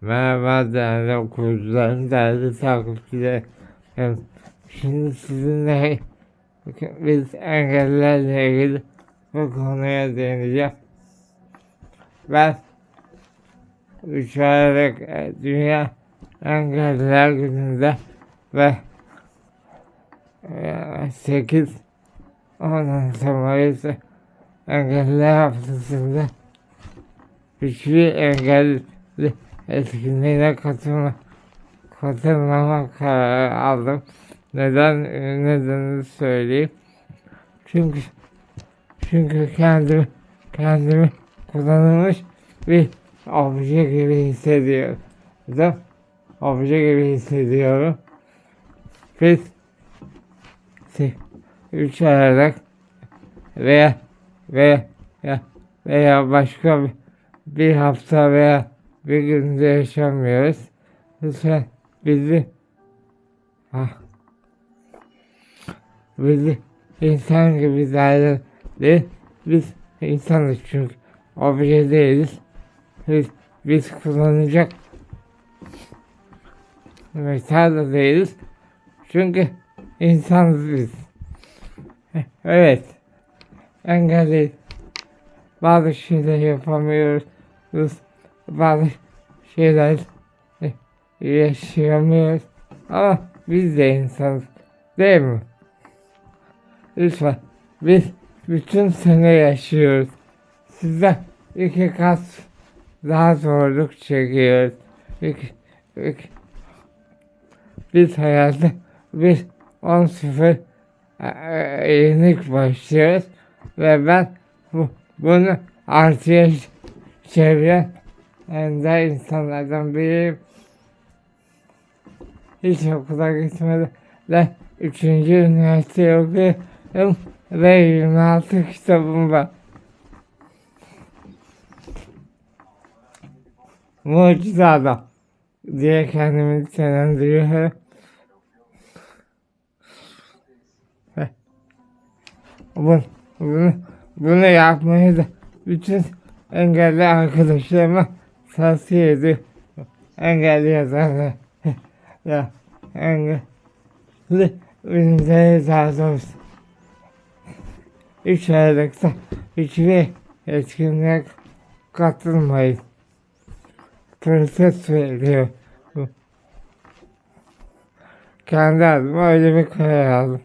Merhaba değerli okuyucularım, değerli takipçilerim. Şimdi sizinle biz engellerle ilgili bu konuya değineceğim. Ben üç Aralık e, Dünya Engelliler Günü'nde ve e, 8 16 Mayıs Engelliler Haftası'nda hiçbir engelli etkinliğine katılma, katılmama kararı aldım. Neden nedenini söyleyeyim. Çünkü çünkü kendimi kendimi kullanılmış bir obje gibi hissediyorum. Obje gibi hissediyorum. Biz üç veya veya veya, veya başka bir, bir hafta veya bir günde yaşamıyoruz. Lütfen bizi ah, bizi insan gibi değerli biz insanız çünkü obje değiliz. Biz, biz kullanacak metal da değiliz. Çünkü insanız biz. Evet. Engelli. Bazı şeyler yapamıyoruz. Bazı şeyler yaşayamıyoruz. Ama biz de insanız. Değil mi? Lütfen. Biz bütün sene yaşıyoruz. Sizden iki kat daha zorluk çekiyoruz. İki, iki. Biz hayatı biz 10-0 e, yenik başlıyoruz ve ben bu, bunu artıya çeviren ender insanlardan biriyim. Hiç okula gitmeden de 3. üniversite okuyorum ve 26 kitabım var. Mucize adam diye kendimi nitelendiriyorum. Bunu, bunu, bunu yapmayı da bütün engelli arkadaşlarıma tavsiye ediyorum. Engelli yazarlar. ya engelli ünlüleri daha doğrusu. Üç Aralık'ta hiçbir etkinliğe katılmayın. Protesto ediyor. Kendi adıma öyle bir karar aldım.